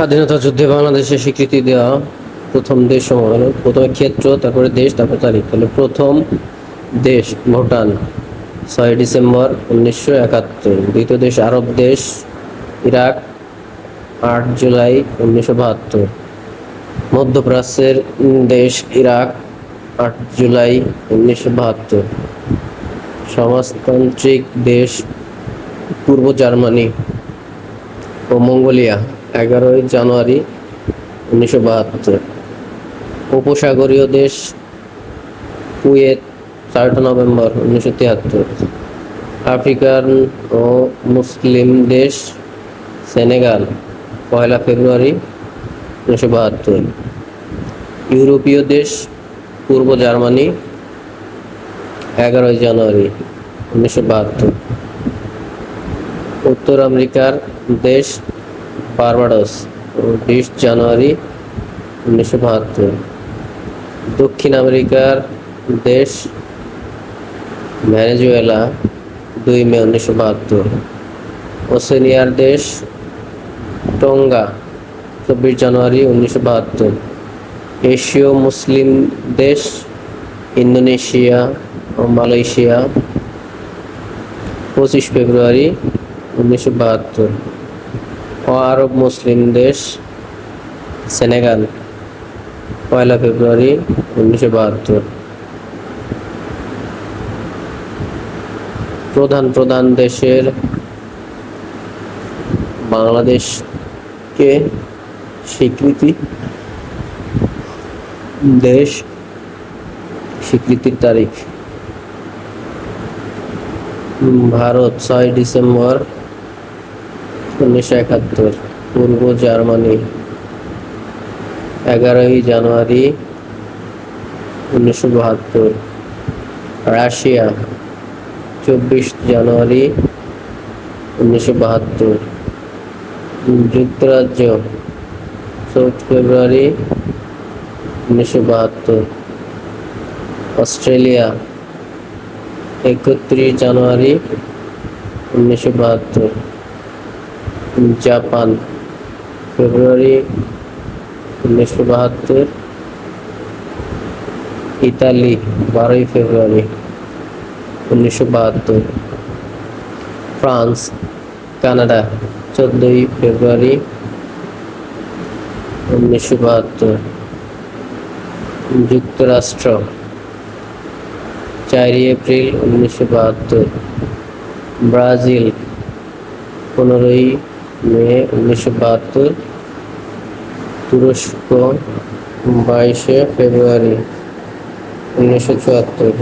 স্বাধীনতা যুদ্ধে বাংলাদেশের স্বীকৃতি দেওয়া প্রথম দেশ প্রথমে ক্ষেত্র, তারপরে দেশ, তারপরে তারিখ। তাহলে প্রথম দেশ ভুটান, ছয় ডিসেম্বর উনিশশো একাত্তর। দ্বিতীয় দেশ আরব দেশ, ইরাক, আট জুলাই উনিশশো বাহাত্তর। মধ্যপ্রাচ্যের দেশ ইরাক, আট জুলাই উনিশশো বাহাত্তর। সমাজতান্ত্রিক দেশ পূর্ব জার্মানি ও মঙ্গোলিয়া। এগারোই জানুয়ারি উনিশশো বাহাত্তর। উপসাগরীয় দেশ কুয়েত চারটা নভেম্বর উনিশশো তিয়াত্তর। আফ্রিকান ও মুসলিম দেশ সেনেগাল, পয়লা ফেব্রুয়ারি উনিশশো বাহাত্তর। ইউরোপীয় দেশ পূর্ব জার্মানি, এগারোই জানুয়ারি উনিশশো বাহাত্তর। উত্তর আমেরিকার দেশ বার্বাডোস বিশ জানুয়ারি উনিশশো বাহাত্তর। দক্ষিণ আমেরিকার দেশ ভেনেজুয়েলা দুই মে উনিশশো বাহাত্তর। ওসেনিয়ার দেশ টঙ্গা চব্বিশ জানুয়ারি উনিশশো বাহাত্তর। এশীয় মুসলিম দেশ ইন্দোনেশিয়া ও মালয়েশিয়া পঁচিশ ফেব্রুয়ারি উনিশশো বাহাত্তর। ও আরব মুসলিম দেশ, সেনেগাল, পয়লা ফেব্রুয়ারি উনিশশো বাহাত্তর। প্রধান প্রধান দেশের বাংলাদেশকে স্বীকৃতি দেশ, স্বীকৃতির তারিখ। ভারত, ছয় ডিসেম্বর উনিশশো একাত্তর, পূর্ব জার্মানি, এগারোই জানুয়ারি উনিশশো বাহাত্তর, রাশিয়া, চব্বিশ জানুয়ারি উনিশশো বাহাত্তর, যুক্তরাজ্য, চৌদ্দ ফেব্রুয়ারি উনিশশো বাহাত্তর, অস্ট্রেলিয়া, একত্রিশ জানুয়ারি উনিশশো বাহাত্তর। জাপান, ফেব্রুয়ারি উনিশশো বাহাত্তর, ইতালি, বারোই ফেব্রুয়ারি উনিশশো বাহাত্তর, ফ্রান্স, কানাডা, চোদ্দোই ফেব্রুয়ারি উনিশশো বাহাত্তর, যুক্তরাষ্ট্র, চারই এপ্রিল উনিশশো বাহাত্তর, ব্রাজিল, পনেরোই মে উনিশশো বাহাত্তর তুরস্ক বাইশে ফেব্রুয়ারি উনিশশো চুয়াত্তর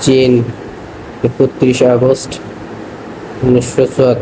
চীন একত্রিশ আগস্ট উনিশশো চুয়াত্তর।